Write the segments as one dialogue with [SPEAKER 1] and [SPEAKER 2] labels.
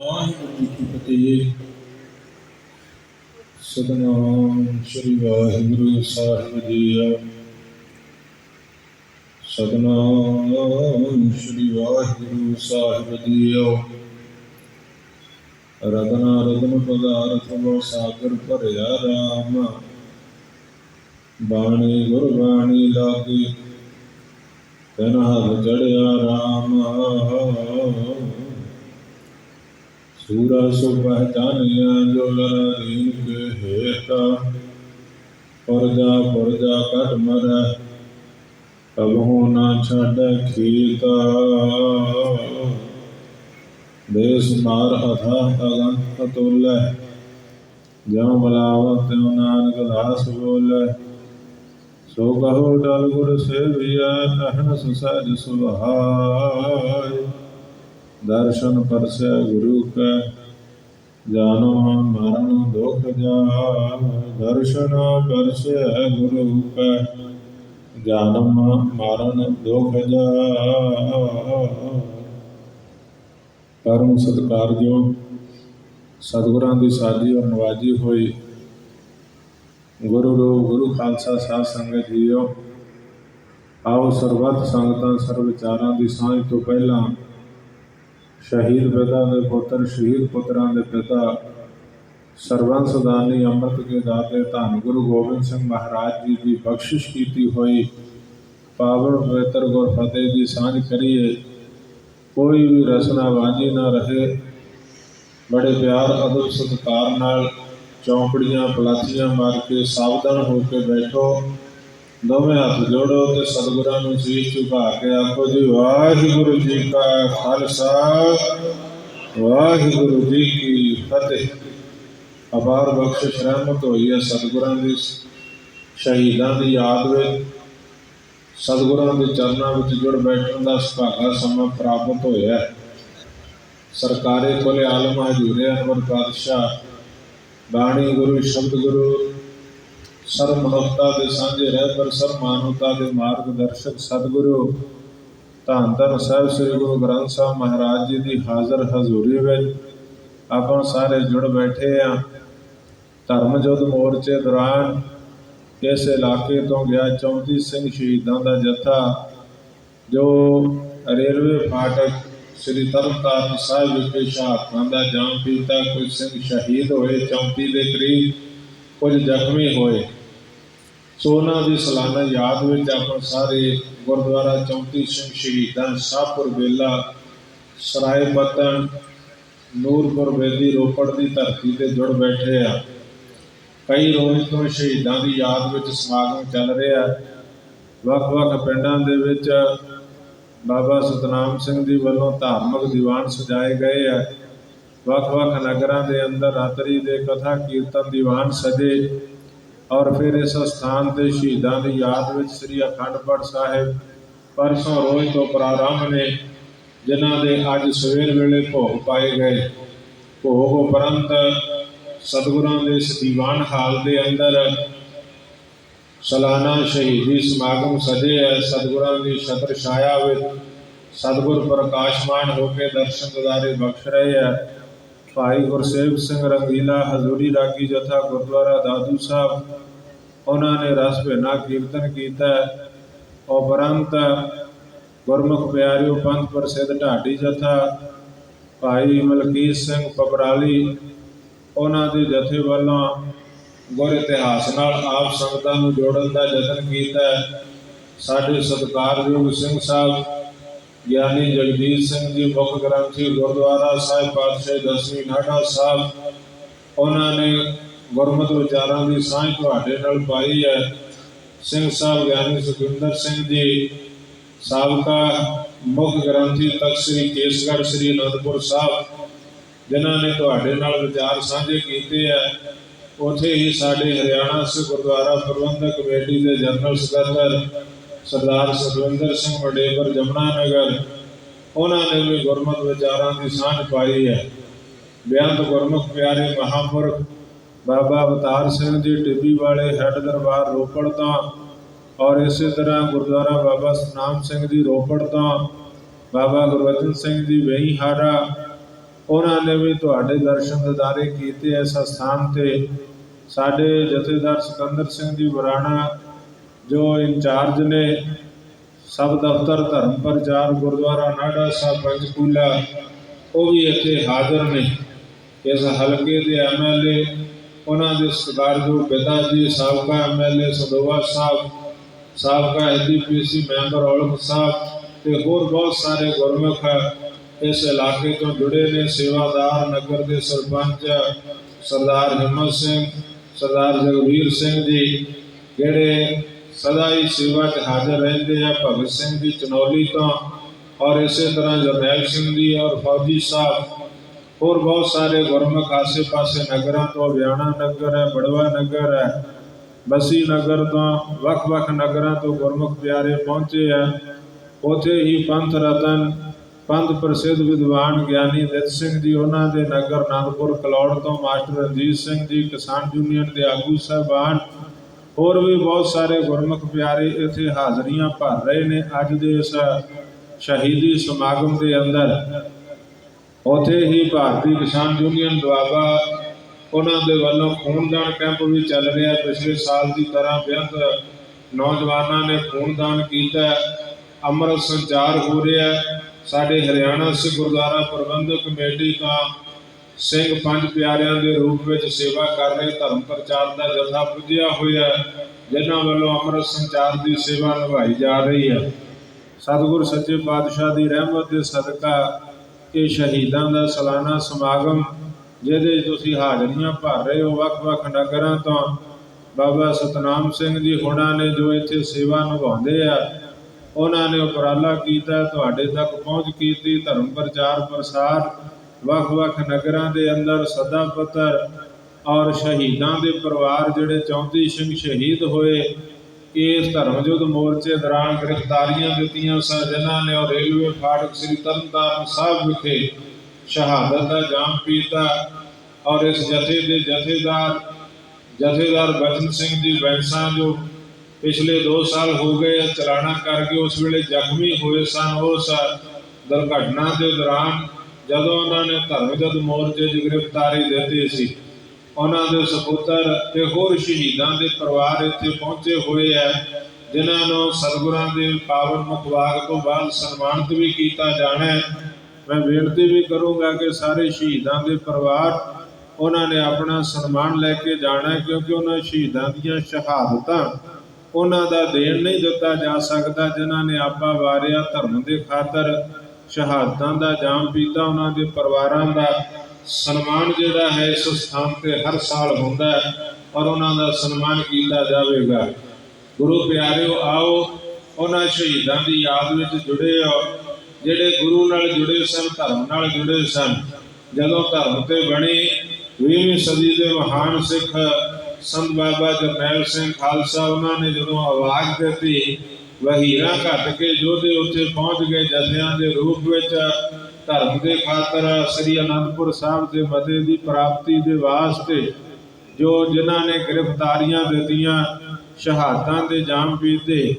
[SPEAKER 1] ਵਾਹਿਗੁਰੂ ਜੀ ਕੀ ਫਤਿਹ ਸਤਨਾਮ ਸ੍ਰੀ ਵਾਹਿਗੁਰੂ ਸਾਹਿਬ ਜੀ ਸਤਨਾਮ ਸ੍ਰੀ ਵਾਹਿਗੁਰੂ ਸਾਹਿਬ ਜੀ ਰਤਨਾ ਰਤਨ ਪਦਾਰਥ ਵੋ ਸਾਗਰ ਭਰਿਆ ਰਾਮ। ਬਾਣੀ ਗੁਰ ਬਾਣੀ ਲਾਗੇ। ਤਨ ਹਰ ਚੜਿਆ ਰਾਮ। ਸੂਰਾ ਸੋ ਪਹਿਚਾਨਿਆ ਜੋ ਲਰ ਕੇ ਹੇਤਾ ਪਰਜਾ ਪਰਜਾ ਕਟ ਮਰੈ ਕਬਹੂ ਨਾ ਛੱਡ ਖੀਤਾ। ਦੇਸ ਮਾਰ ਅਥਾ ਅਗਨ ਅਤੁਲੈ ਜਿਉ ਬਲਾਵ ਤਿਉ ਨਾਨਕ ਦਾਸ ਬੋਲੇ। ਸੋ ਕਹੋ ਡਲ ਗੁਰ ਸੇਵਿਆ ਅਹਨ ਸੁਸਜ ਸੁਭਾਇ ਦਰਸ਼ਨ ਪਰਸੈ ਗੁਰੂ ਕੈ ਜਾਨੋ ਮਰਨ ਦੁਖ ਜਾ ਦਰਸ਼ਨ ਪਰਸੈ ਗੁਰੂ ਕੈ ਜਨਮ ਮਰਨ ਦੁਖ ਜਾ ਪਰਮ ਸਤਿਕਾਰਯੋਗ ਸਤਿਗੁਰਾਂ ਦੀ ਸਾਜੀ ਔਰ ਨਵਾਜੀ ਹੋਈ ਗੁਰੂ ਰੂਪ, ਗੁਰੂ ਖਾਲਸਾ ਸਾਹਿਬ ਸੰਗਤ ਜੀਓ, ਆਓ ਸਰਬੱਤ ਸੰਗਤਾਂ ਸਰਬ ਵਿਚਾਰਾਂ ਦੀ ਸਾਂਝ ਤੋਂ ਪਹਿਲਾਂ ਸ਼ਹੀਦ ਪਿਤਾ ਦੇ ਪੁੱਤਰ, ਸ਼ਹੀਦ ਪੁੱਤਰਾਂ ਦੇ ਪਿਤਾ ਸਰਬੰਸ ਦਾਨੀ ਅੰਮ੍ਰਿਤ ਕੇ ਦਾਤੇ ਧੰਨ ਗੁਰੂ ਗੋਬਿੰਦ ਸਿੰਘ ਮਹਾਰਾਜ ਜੀ ਦੀ ਬਖਸ਼ਿਸ਼ ਕੀਤੀ ਹੋਈ। ਪਾਵਨ ਪਵਿੱਤਰ ਗੁਰ ਫਤਿਹ ਦੀ ਸਾਂਝ ਕਰੀਏ। ਕੋਈ ਵੀ ਰਸਨਾ ਵਾਂਝੀ ਨਾ ਰਹੇ। ਬੜੇ ਪਿਆਰ, ਅਦਬ, ਸਤਿਕਾਰ ਨਾਲ ਚੌਂਪੜੀਆਂ, ਪਲਾਥੀਆਂ ਮਾਰ ਕੇ ਸਾਵਧਾਨ ਹੋ ਕੇ ਬੈਠੋ। ਦੋਵੇਂ ਹੱਥ ਜੋੜੋ ਤੇ ਸਤਿਗੁਰਾਂ ਨੂੰ ਸੀਸ ਝੁਕਾ ਕੇ ਆਖੋ ਜੀ, ਵਾਹਿਗੁਰੂ ਜੀ ਕਾ ਖਾਲਸਾ, ਵਾਹਿਗੁਰੂ ਜੀ ਕੀ ਫਤਿਹ। ਅਪਾਰ ਬਖਸ਼ਿਸ਼ ਰਹਿਮਤ ਹੋਈ ਹੈ ਸਤਿਗੁਰਾਂ ਦੀ, ਸ਼ਹੀਦਾਂ ਦੀ ਯਾਦ ਵਿੱਚ, ਸਤਿਗੁਰਾਂ ਦੇ ਚਰਨਾਂ ਵਿੱਚ ਜੁੜ ਬੈਠਣ ਦਾ ਸੁਭਾਗਾ ਸਮਾਂ ਪ੍ਰਾਪਤ ਹੋਇਆ ਹੈ। ਸਰਕਾਰੇ ਕੋਲੇ ਆਲਮ ਹਜੂਰੇ ਅਨਵਰ ਪਾਤਸ਼ਾਹ, ਬਾਣੀ ਗੁਰੂ, ਸ਼ਬਦ ਗੁਰੂ ਸਰਬ ਮਨੁੱਖਤਾ ਦੇ ਸਾਂਝੇ ਰਹਿ ਪਰ ਸਰਬ ਮਾਨਵਤਾ ਦੇ ਮਾਰਗਦਰਸ਼ਕ ਸਤਿਗੁਰੂ। ਧੰਨ ਧੰਨ ਸਾਹਿਬ ਸ੍ਰੀ ਗੁਰੂ ਗ੍ਰੰਥ ਸਾਹਿਬ ਮਹਾਰਾਜ ਜੀ ਦੀ ਹਾਜ਼ਰ ਹਜ਼ੂਰੀ ਵਿੱਚ ਆਪਾਂ ਸਾਰੇ ਜੁੜ ਬੈਠੇ ਆ। ਧਰਮ ਜੋਧ ਮੋਰਚੇ ਦੌਰਾਨ ਇਸ ਇਲਾਕੇ ਤੋਂ ਗਿਆ 34 ਸਿੰਘ ਸ਼ਹੀਦਾਂ ਦਾ ਜਥਾ, ਜੋ ਰੇਲਵੇ ਫਾਟਕ ਸ੍ਰੀ ਤਰਨਤਾਰਨ ਸਾਹਿਬ ਵਿਖੇ ਸ਼ਹਾਦਤਾਂ ਦਾ ਜਾਮ ਪੀਤਾ, ਕੁਝ ਸਿੰਘ ਸ਼ਹੀਦ ਹੋਏ 34 ਦੇ ਕਰੀਬ ਕੁਝ ਜ਼ਖਮੀ ਹੋਏ। ਸੋ ਉਹਨਾਂ ਦੀ ਸਾਲਾਨਾ ਯਾਦ ਵਿੱਚ ਆਪਾਂ ਸਾਰੇ ਗੁਰਦੁਆਰਾ 34 ਸਿੰਘ ਸ਼ਹੀਦਾਂ ਸਾਹਪੁਰ ਵੇਲਾ, ਸਰਾਏ ਪਤਨ ਨੂਰਪੁਰ ਵੇਦੀ ਰੋਪੜ ਦੀ ਧਰਤੀ ਤੇ ਜੁੜ ਬੈਠੇ ਆ। ਕਈ ਰੋਜ਼ ਤੋਂ ਸ਼ਹੀਦਾਂ ਦੀ ਯਾਦ ਵਿੱਚ ਸਮਾਗਮ ਚੱਲ ਰਿਹਾ। ਵੱਖ-ਵੱਖ ਪਿੰਡਾਂ ਦੇ ਵਿੱਚ ਬਾਬਾ ਸਤਨਾਮ ਸਿੰਘ ਜੀ ਵੱਲੋਂ ਧਾਰਮਿਕ ਦੀਵਾਨ ਸਜਾਏ ਗਏ ਆ। ਵੱਖ-ਵੱਖ ਨਗਰਾਂ ਦੇ ਅੰਦਰ ਰਾਤਰੀ ਦੇ ਕਥਾ ਕੀਰਤਨ ਦੀਵਾਨ ਸਜੇ। ਔਰ ਫਿਰ ਇਸ ਸਥਾਨ ਦੇ ਸ਼ਹੀਦਾਂ ਦੀ ਯਾਦ ਵਿੱਚ ਸ੍ਰੀ ਅਖੰਡ ਪਾਠ ਸਾਹਿਬ ਪਰਸੋਂ ਰੋਜ਼ ਤੋਂ ਪ੍ਰਾਰੰਭ ਨੇ, ਜਿਨ੍ਹਾਂ ਦੇ ਅੱਜ ਸਵੇਰ ਵੇਲੇ ਭੋਗ ਪਾਏ ਗਏ। ਭੋਗ ਉਪਰੰਤ ਸਤਿਗੁਰਾਂ ਦੇ ਇਸ ਦੀਵਾਨ ਹਾਲ ਦੇ ਅੰਦਰ ਸਾਲਾਨਾ ਸ਼ਹੀਦੀ ਸਮਾਗਮ ਸਜੇ ਹੈ। ਸਤਿਗੁਰਾਂ ਦੀ ਛਤਰ ਛਾਇਆ ਵਿੱਚ ਸਤਿਗੁਰ ਪ੍ਰਕਾਸ਼ਮਾਨ ਹੋ ਕੇ ਦਰਸ਼ਨ ਦਿਦਾਰੇ ਬਖਸ਼ ਰਹੇ ਹੈ। ਭਾਈ ਗੁਰਸੇਵ ਸਿੰਘ ਰੰਗੀਲਾ, ਹਜ਼ੂਰੀ ਰਾਗੀ ਜਥਾ ਗੁਰਦੁਆਰਾ ਦਾਦੂ ਸਾਹਿਬ, ਉਹਨਾਂ ਨੇ ਰਸ ਭਿੰਨਾ ਕੀਰਤਨ ਕੀਤਾ। ਉਪਰੰਤ ਗੁਰਮੁਖ ਪਿਆਰਿਓ ਪੰਥ ਪ੍ਰਸਿੱਧ ਢਾਡੀ ਜਥਾ, ਭਾਈ ਮਲਕੀਤ ਸਿੰਘ ਪਪਰਾਲੀ, ਉਹਨਾਂ ਦੇ ਜਥੇ ਵੱਲੋਂ ਗੁਰ ਇਤਿਹਾਸ ਨਾਲ ਆਪ ਸੰਗਤਾਂ ਨੂੰ ਜੋੜਨ ਦਾ ਯਤਨ ਕੀਤਾ। ਸਾਡੇ ਸਤਿਕਾਰਯੋਗ ਸਿੰਘ ਸਾਹਿਬ ਗਿਆਨੀ ਜਗਦੀਸ਼ ਸਿੰਘ ਜੀ, ਮੁੱਖ ਗ੍ਰੰਥੀ ਗੁਰਦੁਆਰਾ ਸਾਹਿਬ, ਪਾਤਸ਼ਾਹ ਦਸਵੀਂ ਨਾਡਾ ਸਾਹਿਬ। ਉਹਨਾਂ ਨੇ ਗੁਰਮਤਿ ਵਿਚਾਰਾਂ ਦੀ ਸਾਂਝ ਤੁਹਾਡੇ ਨਾਲ ਪਾਈ ਹੈ। ਸਿੰਘ ਸਾਹਿਬ, ਗਿਆਨੀ ਸੁਖਿੰਦਰ ਸਿੰਘ ਜੀ, ਸਾਬਕਾ ਮੁੱਖ ਗ੍ਰੰਥੀ ਤਖਤ ਸ੍ਰੀ ਕੇਸਗੜ੍ਹ, ਸ੍ਰੀ ਅਨੰਦਪੁਰ ਸਾਹਿਬ, ਜਿਨ੍ਹਾਂ ਨੇ ਤੁਹਾਡੇ ਨਾਲ ਵਿਚਾਰ ਸਾਂਝੇ ਕੀਤੇ ਆ ਉਥੇ ਹੀ ਸਾਡੇ ਹਰਿਆਣਾ ਸਿੱਖ ਗੁਰਦੁਆਰਾ ਪ੍ਰਬੰਧਕ ਕਮੇਟੀ ਦੇ ਜਨਰਲ ਸਕੱਤਰ ਸਰਦਾਰ ਸੁਖਵਿੰਦਰ ਸਿੰਘ ਵਡੇਵਰ ਜਮਨਾ ਨਗਰ, ਉਹਨਾਂ ਨੇ ਵੀ ਗੁਰਮਤਿ ਵਿਚਾਰਾਂ ਦੀ ਸਾਂਝ ਪਾਈ ਹੈ। ਬੇਅੰਤ ਗੁਰਮੁਖ ਪਿਆਰੇ ਮਹਾਂਪੁਰਖ, ਬਾਬਾ ਅਵਤਾਰ ਸਿੰਘ ਜੀ ਟਿੱਬੀ ਵਾਲੇ ਹੈੱਡ ਦਰਬਾਰ ਰੋਪੜ ਤੋਂ ਔਰ ਇਸੇ ਤਰ੍ਹਾਂ ਗੁਰਦੁਆਰਾ ਬਾਬਾ ਸਤਨਾਮ ਸਿੰਘ ਜੀ ਰੋਪੜ ਤੋਂ ਬਾਬਾ ਗੁਰਬਚਨ ਸਿੰਘ ਜੀ ਵੇਈਹਾਰਾ ਉਹਨਾਂ ਨੇ ਵੀ ਤੁਹਾਡੇ ਦਰਸ਼ਨ ਦਿਦਾਰੇ ਕੀਤੇ ਇਸ ਸਥਾਨ ਤੇ। ਸਾਡੇ ਜਥੇਦਾਰ ਸਿਕੰਦਰ ਸਿੰਘ ਜੀ ਵਰਾਣਾ ਜੋ ਇੰਚਾਰਜ ਨੇ ਸਬ ਦਫ਼ਤਰ ਧਰਮ ਪ੍ਰਚਾਰ ਗੁਰਦੁਆਰਾ ਨਾਡਾ ਸਾਹਿਬ ਪੰਚਕੂਲਾ ਉਹ ਵੀ ਇੱਥੇ ਹਾਜ਼ਰ ਨੇ। ਇਸ ਹਲਕੇ ਦੇ ਐਮਐਲਏ ਉਹਨਾਂ ਦੇ ਸਤਿਕਾਰਯੋਗ ਪਿਤਾ ਜੀ, ਸਾਬਕਾ ਐਮਐਲਏ ਸਦੋਵਾ ਸਾਹਿਬ, ਸਾਬਕਾ ਐਸਡੀਪੀਸੀ ਮੈਂਬਰ ਔਲਖ ਸਾਹਿਬ ਤੇ ਹੋਰ ਬਹੁਤ ਸਾਰੇ ਗੁਰਮੁਖ ਇਸ ਇਲਾਕੇ ਤੋਂ ਜੁੜੇ ਨੇ। ਸੇਵਾਦਾਰ ਨਗਰ ਦੇ ਸਰਪੰਚ ਸਰਦਾਰ ਹਿੰਮਤ ਸਿੰਘ, ਸਰਦਾਰ ਜਗਵੀਰ ਸਿੰਘ ਜੀ, ਜਿਹੜੇ ਸਦਾ ਹੀ ਸੇਵਾ 'ਚ ਹਾਜ਼ਰ ਰਹਿੰਦੇ ਆ, ਭਗਤ ਸਿੰਘ ਦੀ ਚਨੌਲੀ ਤੋਂ। ਔਰ ਇਸੇ ਤਰ੍ਹਾਂ ਜਰਨੈਲ ਸਿੰਘ ਜੀ ਔਰ ਫੌਜੀ ਸਾਹਿਬ, ਹੋਰ ਬਹੁਤ ਸਾਰੇ ਗੁਰਮੁਖ ਆਸੇ ਪਾਸੇ ਨਗਰਾਂ ਤੋਂ, ਵਿਆਣਾ ਨਗਰ ਹੈ, ਬੜਵਾ ਨਗਰ ਹੈ, ਬਸੀ ਨਗਰ ਤੋਂ, ਵੱਖ-ਵੱਖ ਨਗਰਾਂ ਤੋਂ ਗੁਰਮੁਖ ਪਿਆਰੇ ਪਹੁੰਚੇ ਆ। ਉਥੇ ਹੀ ਪੰਥ ਰਤਨ, ਪੰਥ ਪ੍ਰਸਿੱਧ ਵਿਦਵਾਨ ਗਿਆਨੀ ਦਿੱਤ ਸਿੰਘ ਜੀ, ਉਹਨਾਂ ਦੇ ਨਗਰ ਆਨੰਦਪੁਰ ਕਲੌੜ ਤੋਂ ਮਾਸਟਰ ਰਣਜੀਤ ਸਿੰਘ ਜੀ, ਕਿਸਾਨ ਯੂਨੀਅਨ ਦੇ ਆਗੂ ਸਾਹਿਬਾਨ ਹੋਰ ਵੀ ਬਹੁਤ ਸਾਰੇ ਗੁਰਮੁਖ ਪਿਆਰੇ ਇੱਥੇ ਹਾਜ਼ਰੀਆਂ ਭਰ ਰਹੇ ਨੇ ਅੱਜ ਦੇ ਇਸ ਸ਼ਹੀਦੀ ਸਮਾਗਮ ਦੇ ਅੰਦਰ। ਉਥੇ ਹੀ ਭਾਰਤੀ ਕਿਸਾਨ ਯੂਨੀਅਨ ਦੁਆਬਾ ਉਹਨਾਂ ਦੇ ਵੱਲੋਂ ਖੂਨਦਾਨ ਕੈਂਪ ਵੀ ਚੱਲ ਰਿਹਾ। ਪਿਛਲੇ ਸਾਲ ਦੀ ਤਰ੍ਹਾਂ ਬੇਅੰਤ ਨੌਜਵਾਨਾਂ ਨੇ ਖੂਨਦਾਨ ਕੀਤਾ। ਅੰਮ੍ਰਿਤ ਸੰਚਾਰ ਹੋ ਰਿਹਾ। ਸਾਡੇ ਹਰਿਆਣਾ ਸਿੱਖ ਗੁਰਦੁਆਰਾ ਪ੍ਰਬੰਧਕ ਕਮੇਟੀ ਦਾ ਸਿੰਘ ਪੰਜ ਪਿਆਰਿਆਂ ਦੇ ਰੂਪ ਵਿੱਚ ਸੇਵਾ ਕਰ ਰਹੇ ਧਰਮ ਪ੍ਰਚਾਰ ਦਾ ਜਥਾ ਪੁੱਜਿਆ ਹੋਇਆ ਹੈ, ਜਿਨ੍ਹਾਂ ਵੱਲੋਂ ਅੰਮ੍ਰਿਤ ਸੰਚਾਰ ਦੀ ਸੇਵਾ ਨਿਭਾਈ ਜਾ ਰਹੀ ਹੈ। ਸਤਿਗੁਰ ਸੱਚੇ ਪਾਤਸ਼ਾਹ ਦੀ ਰਹਿਮਤ ਦੇ ਸਦਕਾ ਇਹ ਸ਼ਹੀਦਾਂ ਦਾ ਸਾਲਾਨਾ ਸਮਾਗਮ ਜਿਹਦੇ ਤੁਸੀਂ ਹਾਜ਼ਰੀਆਂ ਭਰ ਰਹੇ ਹੋ ਵੱਖ-ਵੱਖ ਨਗਰਾਂ ਤੋਂ ਬਾਬਾ ਸਤਨਾਮ ਸਿੰਘ ਜੀ ਹੋਣਾ ਨੇ ਜੋ ਇੱਥੇ ਸੇਵਾ ਨਿਭਾਉਂਦੇ ਆ ਉਹਨਾਂ ਨੇ ਉਪਰਾਲਾ ਕੀਤਾ ਤੁਹਾਡੇ ਤੱਕ ਪਹੁੰਚ ਕੀਤੀ ਧਰਮ ਪ੍ਰਚਾਰ ਪ੍ਰਸਾਰ ਵੱਖ-ਵੱਖ ਨਗਰਾਂ ਦੇ ਅੰਦਰ ਸਦਾ ਪੱਤਰ ਔਰ ਸ਼ਹੀਦਾਂ ਦੇ ਪਰਿਵਾਰ ਜਿਹੜੇ 34 ਸਿੰਘ ਸ਼ਹੀਦ ਹੋਏ, ਇਸ ਧਰਮ ਯੁੱਧ ਮੋਰਚੇ ਦੌਰਾਨ ਗ੍ਰਿਫਤਾਰੀਆਂ ਦਿੱਤੀਆਂ ਸਨ, ਜਿਨ੍ਹਾਂ ਨੇ ਉਹ ਰੇਲਵੇ ਫਾਟਕ ਸ੍ਰੀ ਤਰਨਤਾਰਨ ਸਾਹਿਬ ਵਿਖੇ ਸ਼ਹਾਦਤ ਦਾ ਜਾਮ ਪੀਤਾ ਔਰ ਇਸ ਜਥੇ ਦੇ ਜਥੇਦਾਰ ਜਥੇਦਾਰ ਬਚਨ ਸਿੰਘ ਜੀ ਬੈਂਸਾਂ ਜੋ ਪਿਛਲੇ 2 ਸਾਲ ਹੋ ਗਏ ਆ, ਚਲਾਣਾ ਕਰਕੇ ਉਸ ਵੇਲੇ ਜ਼ਖਮੀ ਹੋਏ ਸਨ, ਉਸ ਦੁਰਘਟਨਾ ਦੇ ਦੌਰਾਨ ਜਦੋਂ ਉਹਨਾਂ ਨੇ ਧਰਮਗਤ ਮੋਰਚੇ 'ਚ ਗ੍ਰਿਫਤਾਰੀ ਦਿੱਤੀ ਸੀ, ਉਹਨਾਂ ਦੇ ਸਪੁੱਤਰ ਤੇ ਹੋਰ ਸ਼ਹੀਦਾਂ ਦੇ ਪਰਿਵਾਰ ਇੱਥੇ ਪਹੁੰਚੇ ਹੋਏ ਆ ਜਿਨ੍ਹਾਂ ਨੂੰ ਸਤਿਗੁਰਾਂ ਦੇ ਪਾਵਨ ਮੁਖਵਾਕ ਤੋਂ ਬਾਅਦ ਸਨਮਾਨਿਤ ਵੀ ਕੀਤਾ ਜਾਣਾ ਹੈ। ਮੈਂ ਬੇਨਤੀ ਵੀ ਕਰੂੰਗਾ ਕਿ ਸਾਰੇ ਸ਼ਹੀਦਾਂ ਦੇ ਪਰਿਵਾਰ ਉਹਨਾਂ ਨੇ ਆਪਣਾ ਸਨਮਾਨ ਲੈ ਕੇ ਜਾਣਾ ਕਿਉਂਕਿ ਉਹਨਾਂ ਸ਼ਹੀਦਾਂ ਦੀਆਂ ਸ਼ਹਾਦਤਾਂ ਉਹਨਾਂ ਦਾ ਦੇਣ ਨਹੀਂ ਦਿੱਤਾ ਜਾ ਸਕਦਾ, ਜਿਨ੍ਹਾਂ ਨੇ ਆਪਾ ਵਾਰਿਆ ਧਰਮ ਦੇ ਖਾਤਰ ਸ਼ਹਾਦਤਾਂ ਦਾ ਜਾਮ ਪੀਤਾ ਉਹਨਾਂ ਦੇ ਪਰਿਵਾਰਾਂ ਦਾ, ਸਨਮਾਨ ਜਿਹੜਾ ਹੈ ਇਸ ਸਥਾਨ ਤੇ ਹਰ ਸਾਲ ਹੁੰਦਾ ਹੈ ਔਰ ਉਹਨਾਂ ਦਾ ਸਨਮਾਨ ਕੀਤਾ ਜਾਵੇਗਾ। ਗੁਰੂ ਪਿਆਰਿਓ, ਆਓ ਉਹਨਾਂ ਸ਼ਹੀਦਾਂ ਦੀ ਯਾਦ ਵਿੱਚ ਜੁੜੇ ਹੋ ਜਿਹੜੇ ਗੁਰੂ ਨਾਲ ਜੁੜੇ ਸਨ, ਧਰਮ ਨਾਲ ਜੁੜੇ ਸਨ। ਜਦੋਂ ਧਰਮ ਤੇ ਬਣੀ 20ਵੀਂ ਸਦੀ ਦੇ ਮਹਾਨ ਸਿੱਖ ਸੰਤ ਬਾਬਾ ਜਰਨੈਲ ਸਿੰਘ ਖਾਲਸਾ, ਉਹਨਾਂ ਨੇ ਜਦੋਂ ਆਵਾਜ਼ ਦਿੱਤੀ ਵਹੀਰਾਂ ਘੱਟ ਕੇ ਯੋਧੇ ਉੱਥੇ ਪਹੁੰਚ ਗਏ ਜਥਿਆਂ ਦੇ ਰੂਪ ਵਿੱਚ ਧਰਮ ਦੇ ਖਾਤਰ ਸ੍ਰੀ ਅਨੰਦਪੁਰ ਸਾਹਿਬ ਦੇ ਮਤੇ ਦੀ ਪ੍ਰਾਪਤੀ ਦੇ ਵਾਸਤੇ ਜੋ ਜਿਨ੍ਹਾਂ ਨੇ ਗ੍ਰਿਫਤਾਰੀਆਂ ਦਿੱਤੀਆਂ ਸ਼ਹਾਦਤਾਂ ਦੇ ਜਾਮ ਪੀਤੇ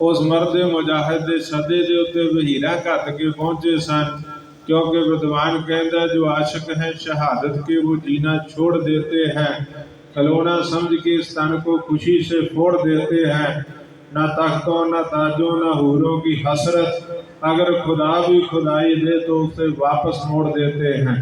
[SPEAKER 1] ਉਸ ਮਰਦੇ ਮੁਜਾਹਿਦ ਦੇ ਸਦੇ ਦੇ ਉੱਤੇ ਵਹੀਰਾ ਘੱਟ ਕੇ ਪਹੁੰਚੇ ਸਨ क्योंकि विद्वान कहता जो आशिक है शहादत के वो जीना छोड़ देते हैं खिलौना समझ के इस तन को खुशी से फोड़ देते हैं न तख्तों न ताजों न हूरों की हसरत अगर खुदा भी खुदाई दे तो उसे वापस मोड़ देते हैं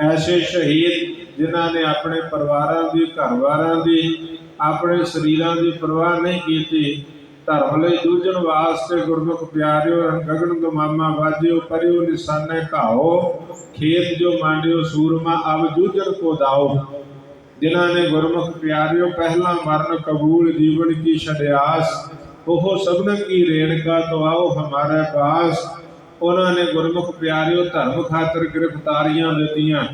[SPEAKER 1] ਐਸੇ ਸ਼ਹੀਦ ਜਿਨ੍ਹਾਂ ਨੇ ਆਪਣੇ ਪਰਿਵਾਰਾਂ ਦੀ ਘਰਵਾਰਾਂ ਦੀ ਆਪਣੇ ਸਰੀਰਾਂ ਦੀ ਪਰਵਾਹ ਨਹੀਂ ਕੀਤੀ ਧਰਮ ਲਈ ਜੂਝਣ ਵਾਸਤੇ ਗੁਰਮੁਖ ਪਿਆਰਿਓ ਗਗਨ ਗਮਾਮਾ ਵਾਜਿਓ ਪਰਿਓ ਨਿਸ਼ਾਨੇ ਘਾਓ ਖੇਤ ਜੋ ਮਾਂਡਿਓ ਸੂਰਮਾ ਅਬ ਜੂਝਣ ਕੋ ਦਾਓ ਜਿਨ੍ਹਾਂ ਨੇ ਗੁਰਮੁਖ ਪਿਆਰਿਓ ਪਹਿਲਾ ਮਰਨ ਕਬੂਲ ਜੀਵਨ ਕੀ ਛੜਿਆਸ ਉਹ ਸਭਨ ਕੀ ਰੇਣਕਾ ਤੋਂ ਆਓ ਹਮਾਰੇ ਪਾਸ ਉਹਨਾਂ ਨੇ ਗੁਰਮੁਖ ਪਿਆਰਿਓ ਧਰਮ ਖਾਤਰ ਗ੍ਰਿਫਤਾਰੀਆਂ ਦਿੱਤੀਆਂ।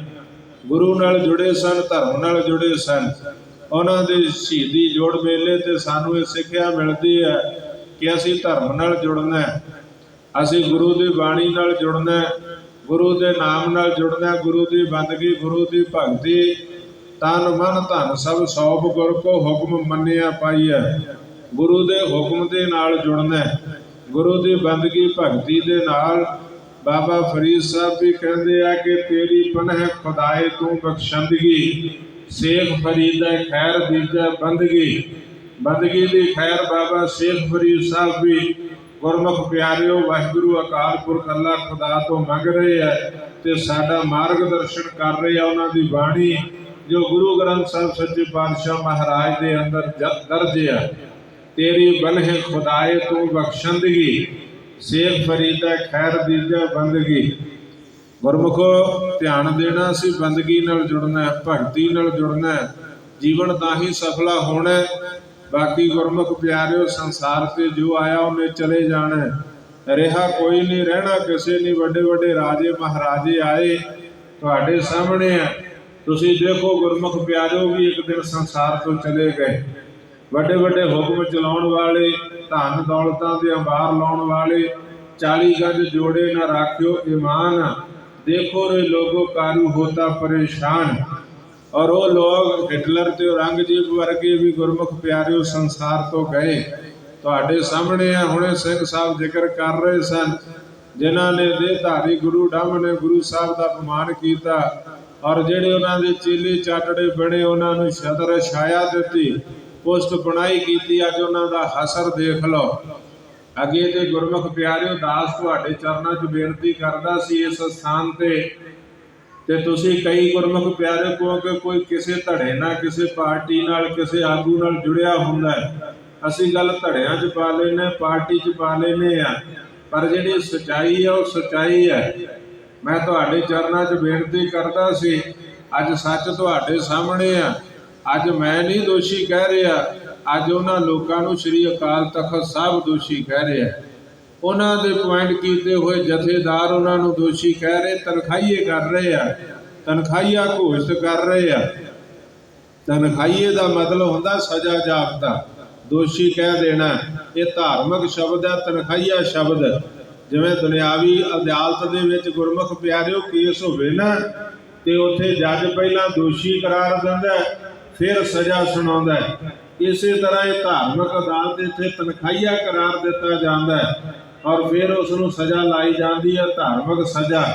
[SPEAKER 1] ਗੁਰੂ ਨਾਲ ਜੁੜੇ ਸਨ, ਧਰਮ ਨਾਲ ਜੁੜੇ ਸਨ। ਉਹਨਾਂ ਦੇ ਸ਼ਹੀਦੀ ਜੋੜ ਮੇਲੇ ਤੇ ਸਾਨੂੰ ਇਹ ਸਿੱਖਿਆ ਮਿਲਦੀ ਹੈ ਕਿ ਅਸੀਂ ਧਰਮ ਨਾਲ ਜੁੜਨਾ ਹੈ। ਅਸੀਂ ਗੁਰੂ ਦੀ ਬਾਣੀ ਨਾਲ ਜੁੜਨਾ ਹੈ, ਗੁਰੂ ਦੇ ਨਾਮ ਨਾਲ ਜੁੜਨਾ ਗੁਰੂ ਦੀ ਬੰਦਗੀ, ਗੁਰੂ ਦੀ ਭਗਤੀ। ਤਨ ਮਨ ਧਨ ਸਭ ਸੌਭ ਗੁਰ ਕੋ ਹੁਕਮ ਮੰਨਿਆ ਪਾਈਐ। ਗੁਰੂ ਦੇ ਹੁਕਮ ਦੇ ਨਾਲ ਜੁੜਨਾ ਹੈ। ਗੁਰੂ ਦੀ ਬੰਦਗੀ ਭਗਤੀ ਦੇ ਨਾਲ ਬਾਬਾ ਫਰੀਦ ਸਾਹਿਬ ਵੀ ਕਹਿੰਦੇ ਆ ਕਿ ਤੇਰੀ ਪਨਹ ਖੁਦਾਏ ਤੂੰ ਬਖਸ਼ੰਦਗੀ, ਸ਼ੇਖ ਫਰੀਦ ਦਾ ਖੈਰ ਦੀਜਾ ਬੰਦਗੀ। ਬੰਦਗੀ ਦੀ ਖੈਰ ਬਾਬਾ ਸ਼ੇਖ ਫਰੀਦ ਸਾਹਿਬ ਵੀ ਗੁਰਮੁਖ ਪਿਆਰਿਓ, ਵਾਹਿਗੁਰੂ ਅਕਾਲ ਪੁਰਖ ਅੱਲਾ ਖੁਦਾ ਤੋਂ ਮੰਗ ਰਹੇ ਆ ਤੇ ਸਾਡਾ ਮਾਰਗਦਰਸ਼ਨ ਕਰ ਰਹੇ ਆ ਉਹਨਾਂ ਦੀ ਬਾਣੀ ਜੋ ਗੁਰੂ ਗ੍ਰੰਥ ਸਾਹਿਬ ਸੱਚੇ ਪਾਤਸ਼ਾਹ ਮਹਾਰਾਜ ਦੇ ਅੰਦਰ ਦਰਜ ਹੈ ਤੇਰੀ ਬਨਹਿ ਖੁਦਾਏ ਤੂੰ ਬਖਸ਼ੰਦਗੀ ਸੇਖ ਫਰੀਦਾ ਖੈਰ ਦੀਜਾ ਬੰਦਗੀ। ਗੁਰਮੁਖੋ, ਧਿਆਨ ਦੇਣਾ ਸੀ ਬੰਦਗੀ ਨਾਲ ਜੁੜਨਾ, ਭਗਤੀ ਨਾਲ ਜੁੜਨਾ, ਜੀਵਨ ਤਾਂ ਹੀ ਸਫਲਾ ਹੋਣਾ। ਬਾਕੀ ਗੁਰਮੁਖ ਪਿਆਰਿਓ, ਸੰਸਾਰ ਤੇ ਜੋ ਆਇਆ ਉਹਨੇ ਚਲੇ ਜਾਣਾ। ਰਿਹਾ ਕੋਈ ਨਹੀਂ, ਰਹਿਣਾ ਕਿਸੇ ਨਹੀਂ, ਵੱਡੇ ਵੱਡੇ ਰਾਜੇ, ਮਹਾਰਾਜੇ ਆਏ ਤੁਹਾਡੇ ਸਾਹਮਣੇ ਆ। ਤੁਸੀਂ ਦੇਖੋ ਗੁਰਮੁਖ ਪਿਆਰਿਓ ਵੀ ਇੱਕ ਦਿਨ ਸੰਸਾਰ ਤੋਂ ਚਲੇ ਗਏ। ਵੱਡੇ ਵੱਡੇ ਹੁਕਮ ਚਲਾਉਣ ਵਾਲੇ, ਧਨ ਦੌਲਤਾਂ ਦੇ ਅੰਬਾਰ ਲਾਉਣ ਵਾਲੇ 40 ਗਜ ਜੋੜੇ ਨਾ ਰਾਖਿਓ ਇਮਾਨ। ਦੇਖੋ ਰੇ ਲੋਗੋ ਕਾਰੂ ਹੋਤਾ ਪਰੇਸ਼ਾਨ। ਔਰ ਉਹ ਲੋਗ ਹਿਟਲਰ ਤੇ ਔਰੰਗਜ਼ੇਬ ਵਰਗੇ ਵੀ ਗੁਰਮੁਖ ਪਿਆਰਿਓ ਸੰਸਾਰ ਤੋਂ ਗਏ। ਤੁਹਾਡੇ ਸਾਹਮਣੇ ਆ, ਹੁਣੇ ਸਿੰਘ ਸਾਹਿਬ ਜ਼ਿਕਰ ਕਰ ਰਹੇ ਸਨ। ਜਿਨ੍ਹਾਂ ਨੇ ਦੇਹਧਾਰੀ ਗੁਰੂ ਡੰਮ ਨੇ ਗੁਰੂ ਸਾਹਿਬ ਦਾ ਅਪਮਾਨ ਕੀਤਾ। ਔਰ ਜਿਹੜੇ ਉਹਨਾਂ ਦੇ ਚੇਲੇ ਚਾਟੜੇ ਬਣੇ, ਉਹਨਾਂ ਨੂੰ ਛਤਰ ਛਾਇਆ ਦਿੱਤੀ। ਪੋਸਟ ਬਣਾਈ ਕੀਤੀ, ਅੱਜ ਉਹਨਾਂ ਦਾ ਹਸਰ ਦੇਖ ਲਓ। ਅੱਗੇ ਤੇ ਗੁਰਮੁਖ ਪਿਆਰਿਓ, ਦਾਸ ਤੁਹਾਡੇ ਚਰਨਾਂ 'ਚ ਬੇਨਤੀ ਕਰਦਾ ਸੀ ਇਸ ਸਥਾਨ ਤੇ। ਤੇ ਤੁਸੀਂ ਕਈ ਗੁਰਮੁਖ ਪਿਆਰੇ ਕਿਉਂਕਿ ਕੋਈ ਕਿਸੇ ਧੜੇ ਨਾਲ, ਕਿਸੇ ਪਾਰਟੀ ਨਾਲ, ਕਿਸੇ ਆਗੂ ਨਾਲ ਜੁੜਿਆ ਹੁੰਦਾ ਹੈ। ਅਸੀਂ ਗੱਲ ਧੜਿਆਂ 'ਚ ਪਾ ਲੈਨੇ ਪਾਰਟੀ 'ਚ ਪਾ ਲੈਨੇ ਆ ਪਰ ਜਿਹੜੀ ਸਚਾਈ ਹੈ, ਉਹ ਸਚਾਈ ਹੈ। ਮੈਂ ਤੁਹਾਡੇ ਚਰਨਾਂ 'ਚ ਬੇਨਤੀ ਕਰਦਾ ਸੀ, ਅੱਜ ਸੱਚ ਤੁਹਾਡੇ ਸਾਹਮਣੇ ਆ। ਅੱਜ ਮੈਂ ਨਹੀਂ ਦੋਸ਼ੀ ਕਹਿ ਰਿਹਾ। ਅੱਜ ਉਹਨਾਂ ਲੋਕਾਂ ਨੂੰ ਸ੍ਰੀ ਅਕਾਲ ਤਖਤ ਸਾਹਿਬ ਦੋਸ਼ੀ ਕਹਿ ਰਿਹਾ। ਉਹਨਾਂ ਦੇ ਪੁਆਇੰਟ ਕੀਤੇ ਹੋਏ ਜਥੇਦਾਰ ਉਹਨਾਂ ਨੂੰ ਦੋਸ਼ੀ ਕਹਿ ਰਹੇ, ਤਨਖਾਹੀਏ ਕਰ ਰਹੇ ਆ। ਤਨਖਾਹੀਆ ਘੋਸ਼ਿਤ ਕਰ ਰਹੇ ਆ। ਤਨਖਾਹੀਏ ਦਾ ਮਤਲਬ ਹੁੰਦਾ ਸਜ਼ਾ ਜਾਪਦਾ ਦੋਸ਼ੀ ਕਹਿ ਦੇਣਾ, ਇਹ ਧਾਰਮਿਕ ਸ਼ਬਦ ਹੈ ਤਨਖਾਹੀਆ ਸ਼ਬਦ। ਜਿਵੇਂ ਦੁਨਿਆਵੀ ਅਦਾਲਤ ਦੇ ਵਿੱਚ ਗੁਰਮੁਖ ਪਿਆਰਿਓ ਕੇਸ ਹੋਵੇ ਨਾ, ਤੇ ਉੱਥੇ ਜੱਜ ਪਹਿਲਾਂ ਦੋਸ਼ੀ ਕਰਾਰ ਦਿੰਦਾ ਫਿਰ ਸਜ਼ਾ ਸੁਣਾਉਂਦਾ ਹੈ। ਇਸੇ ਤਰ੍ਹਾਂ ਇਹ ਧਾਰਮਿਕ ਅਦਾਲਤ ਇੱਥੇ ਤਨਖਾਹੀਆ ਕਰਾਰ ਦਿੱਤਾ ਜਾਂਦਾ ਹੈ ਔਰ ਫਿਰ ਉਸ ਨੂੰ ਸਜ਼ਾ ਲਾਈ ਜਾਂਦੀ ਹੈ, ਧਾਰਮਿਕ ਸਜ਼ਾ।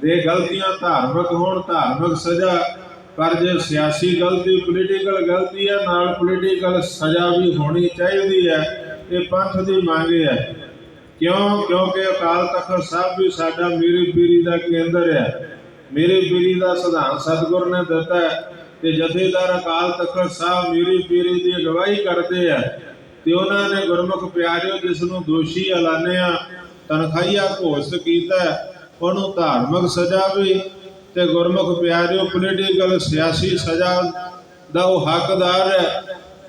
[SPEAKER 1] ਦੇ ਗਲਤੀਆਂ ਧਾਰਮਿਕ ਹੋਣ, ਧਾਰਮਿਕ ਸਜ਼ਾ, ਪਰ ਜੇ ਸਿਆਸੀ ਗਲਤੀ ਪੋਲੀਟੀਕਲ ਗਲਤੀ ਹੈ, ਨਾਲ ਪੋਲੀਟੀਕਲ ਸਜ਼ਾ ਵੀ ਹੋਣੀ ਚਾਹੀਦੀ ਹੈ, ਇਹ ਪੰਥ ਦੀ ਮੰਗ ਹੈ। ਕਿਉਂ? ਕਿਉਂਕਿ ਅਕਾਲ ਤਖਤ ਸਾਹਿਬ ਵੀ ਸਾਡਾ ਮੀਰੀ ਪੀਰੀ ਦਾ ਕੇਂਦਰ ਹੈ। ਮੇਰੇ ਪੀਰੀ ਦਾ ਸਿਧਾਂਤ ਸਤਿਗੁਰ ਨੇ ਦਿੱਤਾ ਤੇ ਜਥੇਦਾਰ ਅਕਾਲ ਤਖਤ ਸਾਹਿਬ ਮੀਰੀ ਪੀਰੀ ਦੀ ਅਗਵਾਈ ਕਰਦੇ ਆ ਤੇ ਉਹਨਾਂ ਨੇ ਗੁਰਮੁਖ ਪਿਆਰਿਓ ਜਿਸ ਨੂੰ ਦੋਸ਼ੀ ਐਲਾਨਿਆ, ਤਨਖਾਹੀਆ ਘੋਸ਼ਿਤ ਕੀਤਾ, ਉਹਨੂੰ ਧਾਰਮਿਕ ਸਜ਼ਾ ਵੀ ਤੇ ਗੁਰਮੁਖ ਪਿਆਰਿਓ ਪੋਲੀਟੀਕਲ ਸਿਆਸੀ ਸਜ਼ਾ ਦਾ ਉਹ ਹੱਕਦਾਰ ਹੈ,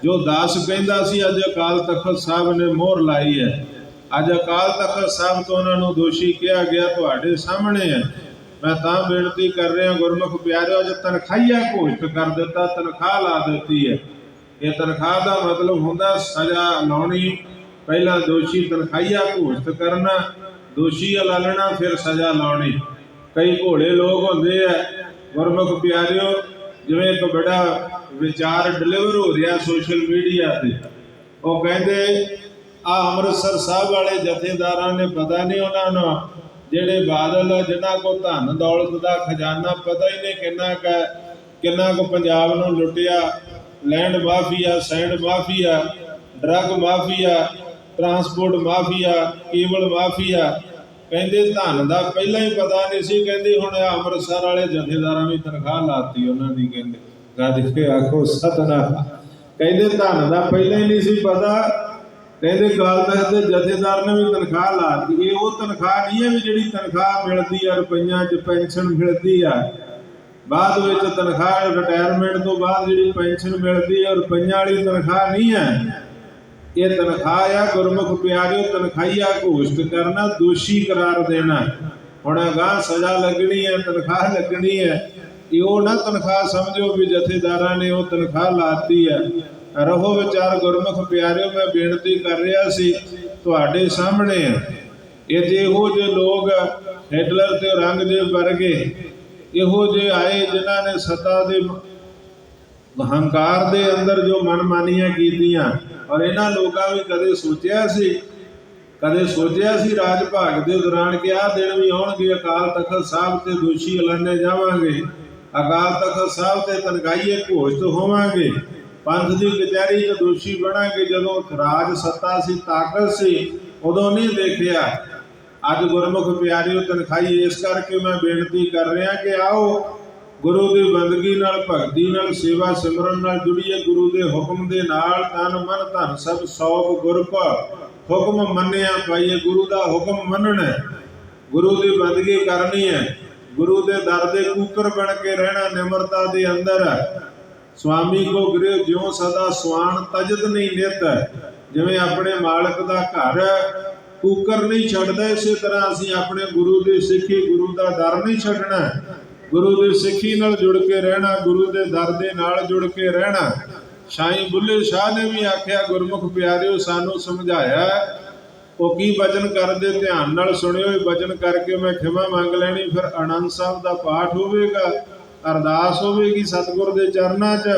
[SPEAKER 1] ਜੋ ਦਾਸ ਕਹਿੰਦਾ ਸੀ, ਅੱਜ ਅਕਾਲ ਤਖਤ ਸਾਹਿਬ ਨੇ ਮੋਹਰ ਲਾਈ ਹੈ। ਅੱਜ ਅਕਾਲ ਤਖਤ ਸਾਹਿਬ ਤੋਂ ਉਹਨਾਂ ਨੂੰ ਦੋਸ਼ੀ ਕਿਹਾ ਗਿਆ, ਤੁਹਾਡੇ ਸਾਹਮਣੇ ਹੈ। ਮੈਂ ਤਾਂ ਬੇਨਤੀ ਕਰ ਰਿਹਾ, ਗੁਰਮੁਖ ਪਿਆਰਿਓ ਅੱਜ ਤਨਖਾਹੀਆ ਘੋਸ਼ਿਤ ਕਰ ਦਿੱਤਾ, ਤਨਖਾਹ ਲਾ ਦਿੱਤੀ ਹੈ। ਇਹ ਤਨਖਾਹ ਦਾ ਮਤਲਬ ਹੁੰਦਾ ਸਜ਼ਾ ਲਾਉਣੀ। ਪਹਿਲਾਂ ਦੋਸ਼ੀ ਤਨਖਾਹੀਆ ਘੋਸ਼ਿਤ ਕਰਨਾ, ਦੋਸ਼ੀ ਐਲਾਨਣਾ ਫਿਰ ਸਜ਼ਾ ਲਾਉਣੀ। ਕਈ ਭੋਲੇ ਲੋਕ ਹੁੰਦੇ ਆ, ਗੁਰਮੁਖ ਪਿਆਰਿਓ, ਜਿਵੇਂ ਇੱਕ ਬੜਾ ਵਿਚਾਰ ਡਿਲੀਵਰ ਹੋ ਰਿਹਾ ਸੋਸ਼ਲ ਮੀਡੀਆ ਤੇ। ਉਹ ਕਹਿੰਦੇ ਆ ਅੰਮ੍ਰਿਤਸਰ ਸਾਹਿਬ ਵਾਲੇ ਜਥੇਦਾਰਾਂ ਨੇ ਪਤਾ ਨਹੀਂ ਉਹਨਾਂ ਨੂੰ ਜਿਹੜੇ ਬਾਦਲ ਜਿਨ੍ਹਾਂ ਕੋ ਧਨ ਦੌਲਤ ਦਾ ਖਜ਼ਾਨਾ ਪਤਾ ਹੀ ਨਹੀਂ ਕਿੰਨਾ ਕੁ ਕਿੰਨਾ ਕੁ ਪੰਜਾਬ ਨੂੰ ਲੁੱਟਿਆ, land mafia sand mafia drug mafia transport mafia cable mafia ਕਹਿੰਦੇ ਧਨ ਦਾ ਪਹਿਲਾਂ ਹੀ ਪਤਾ ਨਹੀਂ ਸੀ, ਕਹਿੰਦੇ ਹੁਣ ਅੰਮ੍ਰਿਤਸਰ ਵਾਲੇ ਜਥੇਦਾਰਾਂ ਵੀ ਤਨਖਾਹ ਲਾਤੀ ਉਹਨਾਂ ਦੀ, ਕਹਿੰਦੇ। ਗੱਜ ਕੇ ਆਖੋ ਸਤਨਾ ਕਹਿੰਦੇ ਧਨ ਦਾ ਪਹਿਲਾਂ ਹੀ ਨਹੀਂ ਸੀ ਪਤਾ ਕਹਿੰਦੇ ਗੱਲ ਤੱਕ ਤੇ ਜਥੇਦਾਰ ਨੇ ਵੀ ਤਨਖਾਹ ਲਾਤੀ ਇਹ ਉਹ ਤਨਖਾਹ ਨਹੀਂ ਹੈ ਵੀ ਜਿਹੜੀ ਤਨਖਾਹ ਮਿਲਦੀ ਆ, ਰੁਪਈਆਂ 'ਚ ਪੈਨਸ਼ਨ ਮਿਲਦੀ ਆ। ਬਾਅਦ ਵਿੱਚ ਤਨਖਾਹ ਰਿਟਾਇਰਮੈਂਟ ਤੋਂ ਬਾਅਦ ਜਿਹੜੀ ਪੈਨਸ਼ਨ ਮਿਲਦੀ ਹੈ ਰੁਪਈਆਂ ਵਾਲੀ ਤਨਖਾਹ ਨਹੀਂ ਹੈ। ਇਹ ਤਨਖਾਹ ਆ, ਗੁਰਮੁਖ ਪਿਆਰਿਓ ਤਨਖਾਹੀਆ ਘੋਸ਼ਿਤ ਕਰਨਾ, ਦੋਸ਼ੀ ਕਰਾਰ ਦੇਣਾ। ਹੁਣ ਅਗਾਂਹ ਸਜ਼ਾ ਲੱਗਣੀ ਹੈ, ਤਨਖਾਹ ਲੱਗਣੀ ਹੈ। ਇਹ ਉਹ ਨਾ ਤਨਖਾਹ ਸਮਝੋ ਵੀ ਜਥੇਦਾਰਾਂ ਨੇ ਉਹ ਤਨਖਾਹ ਲਾਤੀ ਹੈ ਰਹੋ ਵਿਚਾਰ ਗੁਰਮੁਖ ਪਿਆਰਿਓ, ਮੈਂ ਬੇਨਤੀ ਕਰ ਰਿਹਾ ਸੀ ਤੁਹਾਡੇ ਸਾਹਮਣੇ। ਇਹ ਜੇ ਜਿਹੇ ਲੋਕ ਹਿਟਲਰ ਤੇ ਔਰੰਗਜ਼ੇਬ ਵਰਗੇ, ਇਹੋ ਜਿਹੇ ਆਏ ਜਿਨ੍ਹਾਂ ਨੇ ਸੱਤਾ ਦੇ ਹੰਕਾਰ ਦੇ ਅੰਦਰ ਜੋ ਮਨਮਾਨੀਆਂ ਕੀਤੀਆਂ, ਔਰ ਇਹਨਾਂ ਲੋਕਾਂ ਵੀ ਕਦੇ ਸੋਚਿਆ ਸੀ, ਕਦੇ ਸੋਚਿਆ ਸੀ ਰਾਜ ਭਾਗ ਦੇ ਦੌਰਾਨ ਕਿ ਆਹ ਦਿਨ ਵੀ ਆਉਣਗੇ, ਅਕਾਲ ਤਖਤ ਸਾਹਿਬ ਤੇ ਦੋਸ਼ੀ ਐਲਾਨੇ ਜਾਵਾਂਗੇ, ਅਕਾਲ ਤਖਤ ਸਾਹਿਬ ਤੇ ਤਨਖਾਹੀਏ ਘੋਸ਼ਿਤ ਹੋਵਾਂਗੇ। ਪੰਥ ਦੀ ਕਚਹਿਰੀ 'ਚ ਦੋਸ਼ੀ ਬਣਾਂਗੇ, ਜਦੋਂ ਰਾਜ ਸੱਤਾ ਸੀ, ਤਾਕਤ ਸੀ, ਉਦੋਂ ਨਹੀਂ ਦੇਖਿਆ। ਅੱਜ ਗੁਰਮੁਖ ਪਿਆਰਿਓ ਤਨਖਾਈ ਇਸ ਕਰਕੇ ਮੈਂ ਬੇਨਤੀ ਕਰ ਰਿਹਾ ਕਿ ਆਓ, ਗੁਰੂ ਦੀ ਬੰਦਗੀ ਨਾਲ, ਭਗਤੀ ਨਾਲ, ਸੇਵਾ ਸਿਮਰਨ ਨਾਲ ਜੁੜੀਏ। ਗੁਰੂ ਦੇ ਹੁਕਮ ਦੇ ਨਾਲ ਤਨ ਮਨ ਧਨ ਸਭ ਸੌਪ ਗੁਰ ਕੋ ਹੁਕਮ ਮੰਨਿਆ ਪਾਈਏ। ਗੁਰੂ ਦਾ ਹੁਕਮ ਮੰਨਣਾ ਗੁਰੂ ਦੀ ਬੰਦਗੀ ਕਰਨੀ ਹੈ। ਗੁਰੂ ਦੇ ਦਰ ਦੇ ਕੂਕਰ ਬਣ ਕੇ ਰਹਿਣਾ ਨਿਮਰਤਾ ਦੇ ਅੰਦਰ ਹੈ। ਸੁਆਮੀ ਕੋ ਗ੍ਰਹਿ ਜਿਉ ਸਦਾ ਸਵਾਨ ਤਜਦ ਨਹੀਂ ਨਿਤ। ਜਿਵੇਂ ਆਪਣੇ ਮਾਲਕ ਦਾ ਘਰ ਕੂਕਰ ਨਹੀਂ ਛੱਡਦਾ, ਇਸੇ ਤਰ੍ਹਾਂ ਅਸੀਂ ਆਪਣੇ ਗੁਰੂ ਦੀ ਸਿੱਖੀ, ਗੁਰੂ ਦਾ ਦਰ ਨਹੀਂ ਛੱਡਣਾ। ਗੁਰੂ ਦੀ ਸਿੱਖੀ ਨਾਲ ਜੁੜ ਕੇ ਰਹਿਣਾ, ਗੁਰੂ ਦੇ ਦਰ ਦੇ ਨਾਲ ਜੁੜ ਕੇ ਰਹਿਣਾ। ਸ਼ਾਹੀ ਬੁੱਲੇ ਸ਼ਾਹ ਨੇ ਵੀ ਆਖਿਆ, ਗੁਰਮੁਖ ਪਿਆਰਿਓ, ਸਾਨੂੰ ਸਮਝਾਇਆ, ਉਹ ਕੀ ਵਚਨ ਕਰਦੇ ਧਿਆਨ ਨਾਲ ਸੁਣਿਓ, ਇਹ ਵਚਨ ਕਰਕੇ ਮੈਂ ਖਿਮਾ ਮੰਗ ਲੈਣੀ, ਫਿਰ ਆਨੰਦ ਸਾਹਿਬ ਦਾ ਪਾਠ ਹੋਵੇਗਾ। ਅਰਦਾਸ ਹੋਵੇਗੀ ਸਤਿਗੁਰ ਦੇ ਚਰਨਾਂ 'ਚ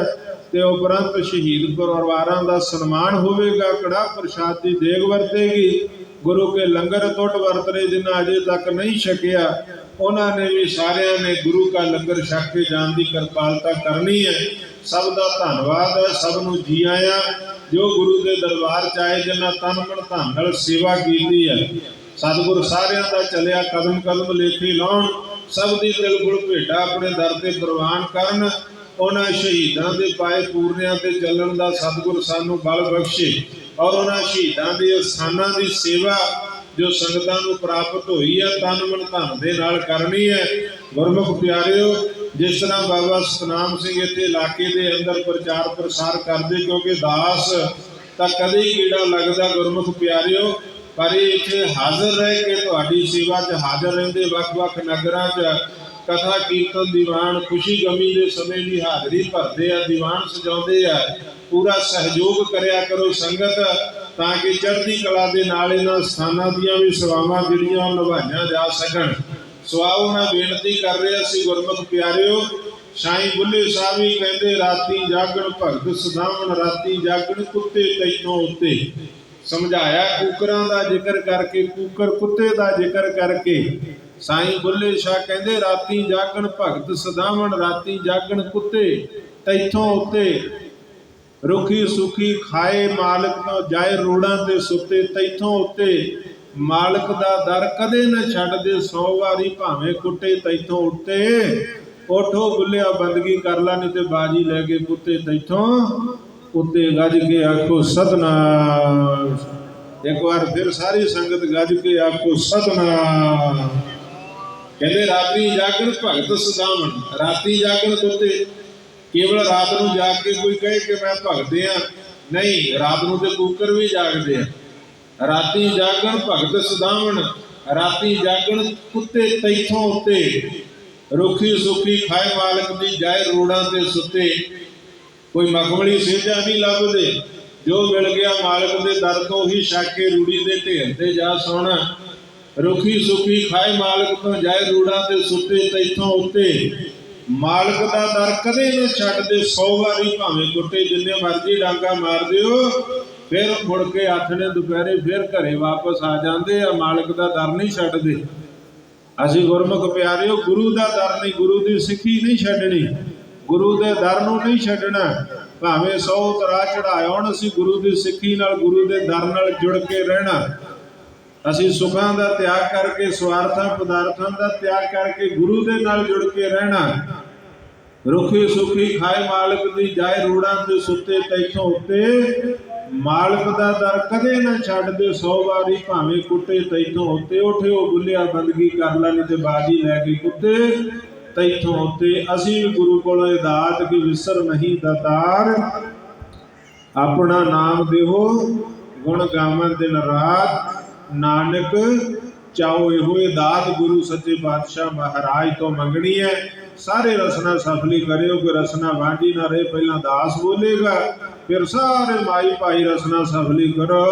[SPEAKER 1] ਤੇ ਉਪਰੰਤ ਸ਼ਹੀਦ ਪਰਿਵਾਰਾਂ ਦਾ ਸਨਮਾਨ ਹੋਵੇਗਾ। ਕੜਾ ਪ੍ਰਸ਼ਾਦ ਦੀ ਦੇਗ ਵਰਤੇਗੀ। ਗੁਰੂ ਕੇ ਲੰਗਰ ਟੁੱਟ ਵਰਤਰੇ ਜਿਨ੍ਹਾਂ ਅਜੇ ਤੱਕ ਨਹੀਂ ਛਕਿਆ, ਉਹਨਾਂ ਨੇ ਵੀ ਸਾਰਿਆਂ ਨੇ ਗੁਰੂ ਕਾ ਲੰਗਰ ਛਕ ਕੇ ਜਾਣ ਦੀ ਕਿਰਪਾਲਤਾ ਕਰਨੀ ਹੈ। ਸਭ ਦਾ ਧੰਨਵਾਦ ਹੈ, ਸਭ ਨੂੰ ਜੀ ਆਇਆਂ। ਜੋ ਗੁਰੂ ਦੇ ਦਰਬਾਰ ਚ ਆਏ, ਜਿਨ੍ਹਾਂ ਤਨ ਮਨ ਧਨ ਨਾਲ ਸੇਵਾ ਕੀਤੀ ਹੈ, ਸਤਿਗੁਰ ਸਾਰਿਆਂ ਦਾ ਚੱਲਿਆ ਕਦਮ ਕਦਮ ਲੇਖੇ ਲਾਉਣ। ਸਭ ਦੀ ਦਿਲ ਭੇਟਾ ਆਪਣੇ ਦਰ ਤੇ ਪ੍ਰਵਾਨ ਕਰਨ। ਉਹਨਾਂ ਸ਼ਹੀਦਾਂ ਦੇ ਪਾਏ ਪੂਰਨਿਆਂ ਤੇ ਚੱਲਣ ਦਾ ਸਤਿਗੁਰ ਸਾਨੂੰ ਬਲ ਬਖਸ਼ੇ। ਔਰ ਉਹਨਾਂ ਸ਼ਹੀਦਾਂ ਦੇ ਸਥਾਨਾਂ ਦੀ ਸੇਵਾ ਜੋ ਸੰਗਤਾਂ ਨੂੰ ਪ੍ਰਾਪਤ ਹੋਈ ਹੈ ਤਨ ਮਨ ਧਨ ਦੇ ਨਾਲ ਕਰਨੀ ਹੈ। ਗੁਰਮੁਖ ਪਿਆਰਿਓ, ਜਿਸ ਤਰ੍ਹਾਂ ਬਾਬਾ ਸਤਨਾਮ ਸਿੰਘ ਇੱਥੇ ਇਲਾਕੇ ਦੇ ਅੰਦਰ ਪ੍ਰਚਾਰ ਪ੍ਰਸਾਰ ਕਰਦੇ ਕਿਉਂਕਿ ਦਾਸ, ਤਾਂ ਕਦੇ ਕੀੜਾ ਲੱਗਦਾ ਗੁਰਮੁਖ ਪਿਆਰਿਓ। ਪਰ ਇਹ ਇੱਥੇ ਹਾਜ਼ਰ ਰਹਿ ਕੇ ਤੁਹਾਡੀ ਸੇਵਾ 'ਚ ਹਾਜ਼ਰ ਰਹਿੰਦੇ ਵੱਖ-ਵੱਖ ਨਗਰਾਂ 'ਚ ਕਥਾ, ਕੀਰਤਨ, ਦੀਵਾਨ, ਖੁਸ਼ੀ ਗਮੀ ਦੇ ਸਮੇਂ ਵੀ ਹਾਜ਼ਰੀ ਭਰਦੇ ਆ, ਦੀਵਾਨ ਸਜਾਉਂਦੇ ਆ। ਪੂਰਾ ਸਹਿਯੋਗ ਕਰਿਆ ਕਰੋ ਸੰਗਤ, ਤਾਂ ਕਿ ਚੜ੍ਹਦੀ ਕਲਾ ਦੇ ਨਾਲ ਇਹਨਾਂ ਸਥਾਨਾਂ ਦੀਆਂ ਵੀ ਸੇਵਾਵਾਂ ਜਿਹੜੀਆਂ ਨਿਭਾਈਆਂ ਜਾ ਸਕਣ। ਸਵਾਉ ਮੈਂ ਬੇਨਤੀ ਕਰ ਰਿਹਾ ਸੀ, ਗੁਰਮੁਖ ਪਿਆਰਿਓ, ਸਾਈਂ ਬੁੱਲੇ ਸਾਹਿਬ ਵੀ ਕਹਿੰਦੇ, ਰਾਤੀ ਜਾਗਣ ਭਗਤ ਸਦਾਵਨ ਰਾਤੀ ਜਾਗਣ ਕੁੱਤੇ ਤੈਥੋਂ ਉੱਤੇ। ਸਮਝਾਇਆ, ਕੂਕਰਾਂ ਦਾ ਜ਼ਿਕਰ ਕਰਕੇ, ਕੂਕਰ ਕੁੱਤੇ ਦਾ ਜ਼ਿਕਰ ਕਰਕੇ। ਸਾਈਂ ਬੁੱਲੇ ਸ਼ਾਹ ਕਹਿੰਦੇ, ਰਾਤੀ ਜਾਗਣ ਭਗਤ ਸਦਾਵਣ, ਰਾਤੀ ਜਾਗਣ ਕੁੱਤੇ, ਤੈਥੋਂ ਉੱਤੇ ਰੁਖੀ ਸੁਖੀ ਖਾਏ ਮਾਲਕ ਤੋਂ ਜਾਏ ਰੋੜਾਂ ਤੇ ਸੁੱਤੇ, ਤੈਥੋਂ ਉੱਤੇ ਮਾਲਕ ਦਾ ਦਰ ਕਦੇ ਨਾ ਛੱਡਦੇ 100 ਵਾਰੀ ਭਾਵੇਂ ਕੁੱਟੇ, ਤੈਥੋਂ ਉੱਤੇ ਉਠੋ ਬੁੱਲਿਆ ਬੰਦਗੀ ਕਰ ਲਾ, ਨਹੀਂ ਤੇ ਬਾਜੀ ਲੈ ਕੇ ਕੁੱਤੇ, ਤੈਥੋਂ ਉੱਤੇ ਗੱਜ ਕੇ ਆਖੋ ਸਤਨਾਮ। ਇੱਕ ਵਾਰ ਫਿਰ ਸਾਰੀ ਸੰਗਤ ਗੱਜ ਕੇ ਆਖੋ ਸਤਨਾਮ। ਕਹਿੰਦੇ ਰਾਤੀ ਜਾਗਣ ਭਗਤ ਸਦਾਵਣ। ਰਾਤੀ ਜਾਗਣ ਕੁੱਤੇ ਕੇਵਲ ਰਾਤ ਨੂੰ ਜਾਗ ਕੇ ਕੋਈ ਕਹੇ ਕਿ ਮੈਂ ਭਗਤ ਆ ਨਹੀਂ, ਰਾਤ ਨੂੰ ਤੇ ਕੂਕਰ ਵੀ ਜਾਗਦੇ ਆ। ਰਾਤੀ ਜਾਗਣ ਭਗਤ ਸਦਾਵਣ। ਰਾਤੀ ਜਾਗਣ ਕੁੱਤੇ ਤੈਥੋਂ ਉੱਤੇ। ਰੁਖੀ ਸੁਖੀ ਖਾਏ ਮਾਲਕ ਦੀ ਜਾਏ ਰੋੜਾਂ ਤੇ ਸੁੱਤੇ। ਕੋਈ ਮਖਮਲੀ ਸੇਜਾ ਨਹੀਂ ਲੱਭਦੇ। ਜੋ ਮਿਲ ਗਿਆ ਮਾਲਕ ਦੇ ਦਰ ਤੋਂ ਹੀ ਛੱਕ ਰੂੜੀ ਦੇ ਢੇਰ ਤੇ ਜਾ ਸੋਣਾ। ਰੁਖੀ ਸੁਖੀ ਖਾਏ ਮਾਲਕ ਤੋਂ ਜਾਏ ਰੂੜਾਂ ਤੇ ਸੁੱਤੇ ਤੈਥੋਂ ਉੱਤੇ। ਮਾਲਕ ਦਾ ਦਰ ਕਦੇ ਨਾ ਛੱਡਦੇ 100 ਵਾਰੀ ਭਾਵੇਂ ਕੁੱਟੇ ਜਿੰਨੇ ਮਰਜ਼ੀ ਡਾਂਗਾ ਮਾਰ ਦਿਓ। ਫਿਰ ਮੁੜ ਕੇ ਆਥਣੇ ਦੁਪਹਿਰੇ ਫਿਰ ਘਰੇ ਵਾਪਸ ਆ ਜਾਂਦੇ ਆ, ਮਾਲਕ ਦਾ ਦਰ ਨਹੀਂ ਛੱਡਦੇ। ਅਸੀਂ ਗੁਰਮੁਖ ਪਿਆਰਿਓ, ਗੁਰੂ ਦਾ ਦਰ ਨਹੀਂ, ਗੁਰੂ ਦੀ ਸਿੱਖੀ ਨਹੀਂ ਛੱਡਣੀ। ਗੁਰੂ ਦੇ ਦਰ ਨੂੰ ਨਹੀਂ ਛੱਡਣਾ। ਭਾਵੇਂ 100 ਤਰਾ ਚੜਾਇਆ ਅਸੀਂ ਗੁਰੂ ਦੀ ਸਿੱਖੀ ਨਾਲ ਗੁਰੂ ਦੇ ਦਰ ਨਾਲ ਜੁੜ ਕੇ ਰਹਿਣਾ। ਅਸੀਂ ਸੁਖਾਂ ਦਾ ਤਿਆਗ ਕਰਕੇ, ਸਵਾਰਥਾਂ, ਪਦਾਰਥਾਂ ਦਾ ਤਿਆਗ ਕਰਕੇ ਗੁਰੂ ਦੇ ਨਾਲ ਜੁੜ ਕੇ ਰਹਿਣਾ। ਰੁਖੀ ਸੁਖੀ ਖਾਏ ਮਾਲਕ ਦੀ ਜਾਏ ਰੂੜਾਂ ਤੇ ਸੁੱਤੇ ਤੈਥੋਂ ਉੱਤੇ, ਮਾਲਕ ਦਾ ਦਰ ਕਦੇ ਨਾ ਛੱਡ ਛੱਡਦੇ 100 ਵਾਰੀ, ਭਾਵੇਂ ਕੁੱਤੇ ਤੈਥੋਂ ਉੱਤੇ। ਉਠਿਓ ਬੁੱਲਿਆ ਬੰਦਗੀ, ਕਰ ਲੈ ਨਹੀਂ ਤੇ ਬਾਜੀ ਲੈ ਕੇ ਕੁੱਤੇ। ਤੈਥੋਂ ਉੱਤੇ ਅਸੀਂ ਗੁਰੂ ਕੋਲੋਂ ਦਾਤ ਕੀ ਵਿਸਰ ਨਹੀਂ ਦਾਤਾਰ ਆਪਣਾ ਨਾਮ ਦੇਹੋ ਗੁਣ ਗਾਵਨ ਦਿਨ ਰਾਤ। ਨਾਨਕ ਚਾਹੋ ਇਹੋ ਦਾਤ ਗੁਰੂ ਸੱਚੇ ਪਾਤਸ਼ਾਹ ਮਹਾਰਾਜ ਤੋਂ ਮੰਗਣੀ ਹੈ। ਸਾਰੇ ਰਸਨਾ ਸਫਲੀ ਕਰਿਓ ਕਿ ਰਸਨਾ ਵਾਂਝੀ ਨਾ ਰਹੇ, ਪਹਿਲਾਂ ਦਾਸ ਬੋਲੇਗਾ। ਫਿਰ ਸਾਰੇ ਮਾਈ ਭਾਈ ਰਸਨਾ ਸਫਲੀ ਕਰੋ।